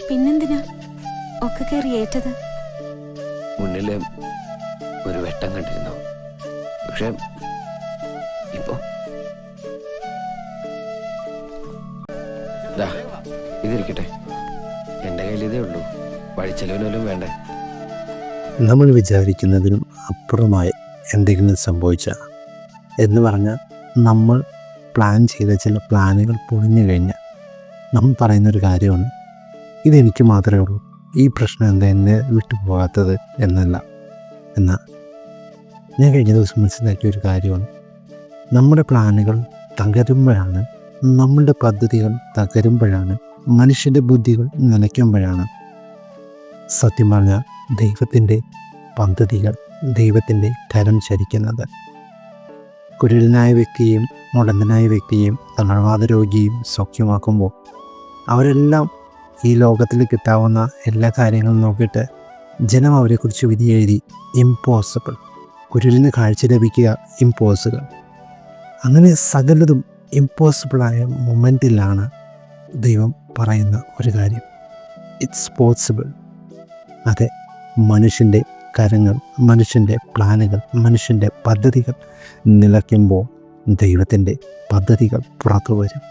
പിന്നെന്തിനാ? ഒക്കെ കയറി ഏറ്റത്? മുന്നിലെ ഒരു വെട്ടം കണ്ടിരുന്നു. പക്ഷെ ഇപ്പോ? ദാ, ഇതിരിക്കട്ടെ. എന്റെ കയ്യിൽ ഇതേ ഉള്ളൂ. വഴിച്ചെലവിനും വേണ്ടേ? നമ്മൾ വിചാരിക്കുന്നതിനും അപ്പുറമായി എന്തെങ്കിലും സംഭവിച്ച എന്ന് പറഞ്ഞാൽ നമ്മൾ പ്ലാൻ ചെയ്ത ചില പ്ലാനുകൾ പൊളിഞ്ഞു കഴിഞ്ഞാൽ നമ്മൾ പറയുന്നൊരു കാര്യമാണ് ഇതെനിക്ക് മാത്രമേ ഉള്ളൂ. ഈ പ്രശ്നം എന്താ എന്നെ വിട്ടു പോകാത്തത് എന്നല്ല. എന്നാൽ ഞാൻ കഴിഞ്ഞ ദിവസം മനസ്സിലാക്കിയ ഒരു കാര്യമാണ്. നമ്മുടെ പ്ലാനുകൾ തകരുമ്പോഴാണ് നമ്മളുടെ പദ്ധതികൾ തകരുമ്പോഴാണ് മനുഷ്യന്റെ ബുദ്ധികൾ നനയ്ക്കുമ്പോഴാണ്. സത്യം പറഞ്ഞാൽ ദൈവത്തിന്റെ പദ്ധതികൾ ദൈവത്തിന്റെ കരം ചരിക്കുന്നത്. കുരുടനായ വ്യക്തിയും മുടന്തനായ വ്യക്തിയും തളർവാദ രോഗിയും സൗഖ്യമാക്കുമ്പോൾ അവരെല്ലാം ഈ ലോകത്തിൽ കിട്ടാവുന്ന എല്ലാ കാര്യങ്ങളും നോക്കിയിട്ട് ജനം അവരെക്കുറിച്ച് വിധി എഴുതി ഇമ്പോസിബിൾ കുരുലിന് കാഴ്ച ലഭിക്കുക ഇമ്പോസിബിൾ അങ്ങനെ സകലതും ഇമ്പോസിബിളായ മൊമെന്റിലാണ് ദൈവം പറയുന്ന ഒരു കാര്യം. ഇറ്റ്സ് പോസിബിൾ അതെ മനുഷ്യന്റെ കരങ്ങൾ മനുഷ്യന്റെ പ്ലാനുകൾ മനുഷ്യന്റെ പദ്ധതികൾ നിലയ്ക്കുമ്പോൾ ദൈവത്തിന്റെ പദ്ധതികൾ പുറത്തു വരും.